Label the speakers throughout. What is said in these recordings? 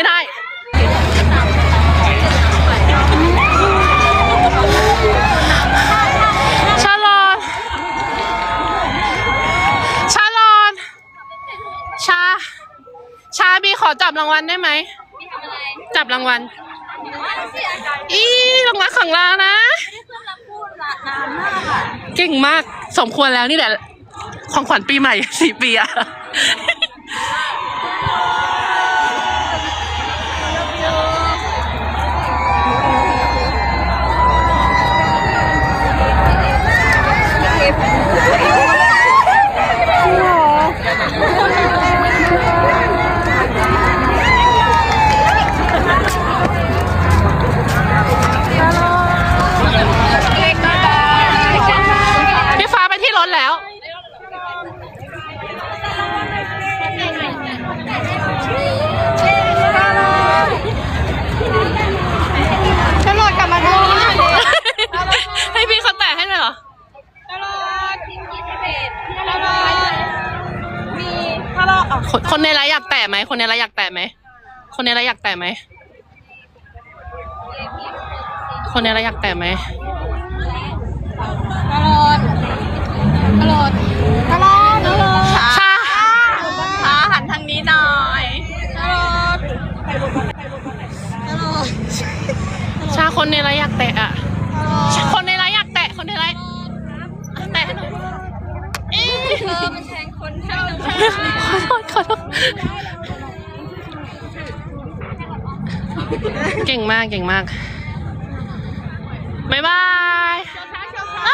Speaker 1: ไม่ได้ชาลอนชาลอนชา ชาบีขอจับรางวัลได้ไหม จับรางวัล อีรางวัลของเรานะ เก่งมาก สมควรแล้วนี่แหละ ของขวัญปีใหม่ สี่ปีอะ คนคนในไลฟ์อยากแตะไหม คนในไลฟ์อยากแตะไหม คนในไลฟ์อยากแตะไหม คนในไลฟ์อยากแตะไหม
Speaker 2: ตลอดตลอดตลอดตลอด
Speaker 1: ชา
Speaker 2: ขาหันทางนี้หน่อยตลอดตลอด
Speaker 1: ชาคนในไลฟ์อยากแตะอะคน ขอโทษขอโทษเก่งมากเก่งมากบ๊ายบายเอ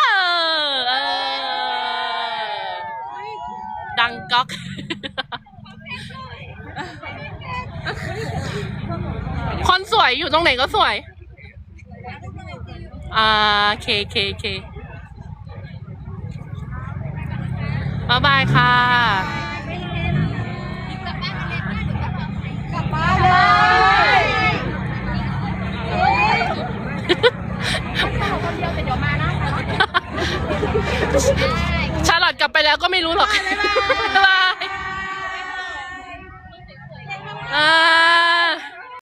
Speaker 1: อเออดังก๊อกคนสวยอยู่ตรงไหนก็สวย อ่าเคเคเคบ๊ายบายค่ะ
Speaker 2: กลับบ้านเลย
Speaker 1: ชาลอตกลับไปแล้วก็ไม่รู้หรอก